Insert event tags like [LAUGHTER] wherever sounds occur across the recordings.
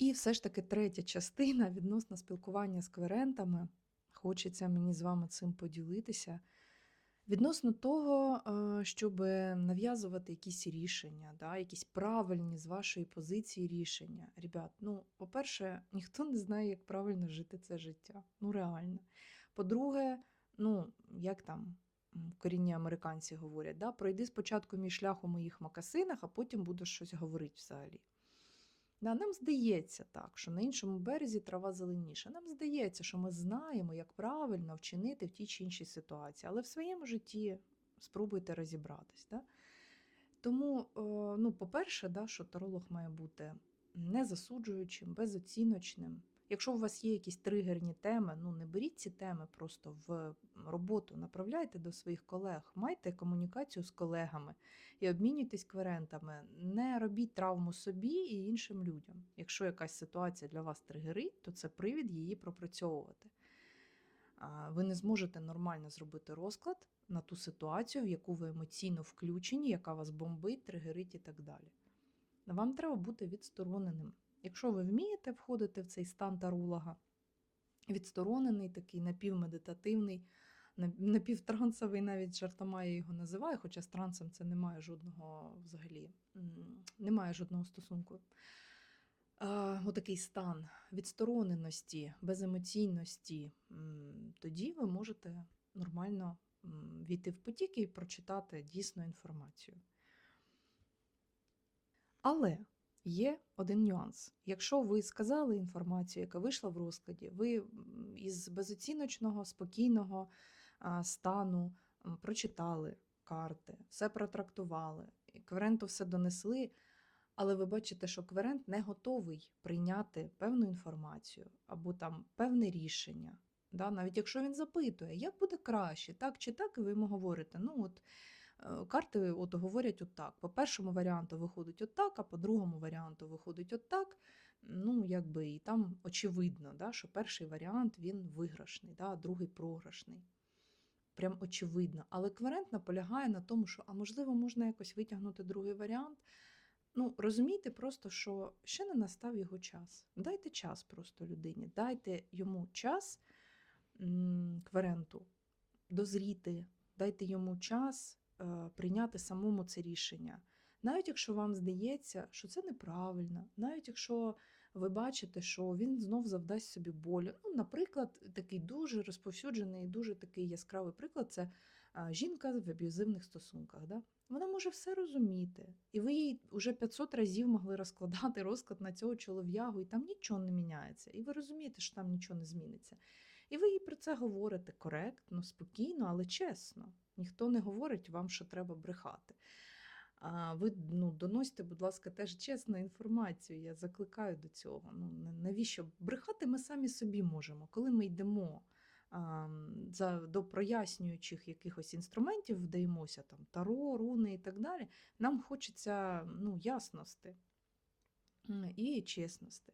І все ж таки третя частина [LAUGHS] відносно спілкування з кверентами. Хочеться мені з вами цим поділитися. Відносно того, е, щоб нав'язувати якісь рішення, да, якісь правильні з вашої позиції рішення. Ребят, ну, по-перше, [LAUGHS] ніхто не знає, як правильно жити це життя. Ну, реально. По-друге, ну, як там корінні американці говорять, да, пройди спочатку мій шлях у моїх макасинах, а потім будеш щось говорити взагалі. Да, нам здається так, що на іншому березі трава зеленіша. Нам здається, що ми знаємо, як правильно вчинити в тій чи іншій ситуації, але в своєму житті спробуйте розібратись. Да? Тому, е, ну, по-перше, да, що таролог має бути не засуджуючим, безоціночним. Якщо у вас є якісь тригерні теми, ну не беріть ці теми просто в роботу, направляйте до своїх колег, майте комунікацію з колегами і обмінюйтесь кверентами. Не робіть травму собі і іншим людям. Якщо якась ситуація для вас тригерить, то це привід її пропрацьовувати. Ви не зможете нормально зробити розклад на ту ситуацію, в яку ви емоційно включені, яка вас бомбить, тригерить і так далі. Вам треба бути відстороненим. Якщо ви вмієте входити в цей стан таролога, відсторонений, такий напівмедитативний, напівтрансовий, навіть жартома я його називаю, хоча з трансом це немає жодного взагалі, немає жодного стосунку. Отакий стан відстороненості, беземоційності, тоді ви можете нормально війти в потік і прочитати дійсну інформацію. Але є один нюанс. Якщо ви сказали інформацію, яка вийшла в розкладі, ви із безоціночного, спокійного стану прочитали карти, все протрактували, кверенту все донесли, але ви бачите, що кверент не готовий прийняти певну інформацію або там певне рішення. Да? Навіть якщо він запитує, як буде краще, так чи так, і ви йому говорите, ну от карти от говорять отак. По першому варіанту виходить отак, а по другому варіанту виходить отак. Ну, якби і там очевидно, да, що перший варіант він виграшний, да, а другий програшний. Прям очевидно. Але кверент наполягає на тому, що, а можливо, можна якось витягнути другий варіант. Ну, розумійте просто, що ще не настав його час. Дайте час просто людині, дайте йому час м, кверенту дозріти, дайте йому час е, прийняти самому це рішення. Навіть якщо вам здається, що це неправильно, навіть якщо ви бачите, що він знов завдасть собі болю. Ну, наприклад, такий дуже розповсюджений, дуже такий яскравий приклад це жінка в аб'юзивних стосунках. Да? Вона може все розуміти, і ви їй вже 500 разів могли розкладати розклад на цього чолов'ягу, і там нічого не міняється. І ви розумієте, що там нічого не зміниться. І ви їй про це говорите коректно, спокійно, але чесно. Ніхто не говорить вам, що треба брехати. А ви ну, доносите, будь ласка, теж чесну інформацію. Я закликаю до цього. Ну, навіщо? Брехати ми самі собі можемо, коли ми йдемо за, до прояснюючих якихось інструментів, вдаємося, там, таро, руни і так далі, нам хочеться ну, ясності і чесності.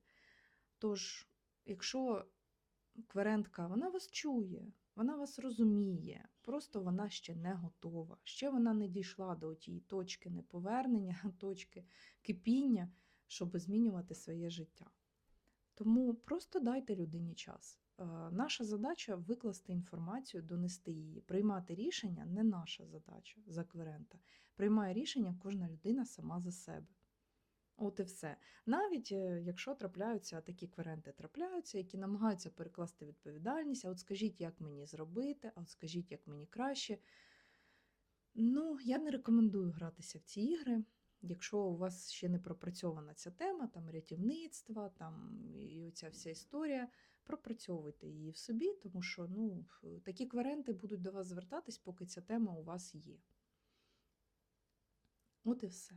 Тож, якщо кверентка, вона вас чує, вона вас розуміє, просто вона ще не готова. Ще вона не дійшла до тієї точки неповернення, [LAUGHS] точки кипіння, щоб змінювати своє життя. Тому просто дайте людині час. Е, Наша задача викласти інформацію, донести її. Приймати рішення не наша задача за кверента. Приймає рішення кожна людина сама за себе. От і все. Навіть е, якщо трапляються такі кверенти, трапляються, які намагаються перекласти відповідальність, а от скажіть, як мені зробити, а от скажіть, як мені краще. Ну, я не рекомендую гратися в ці ігри. Якщо у вас ще не пропрацьована ця тема, там рятівництва, там і оця вся історія, пропрацьовуйте її в собі, тому що ну, такі кверенти будуть до вас звертатись, поки ця тема у вас є. От і все.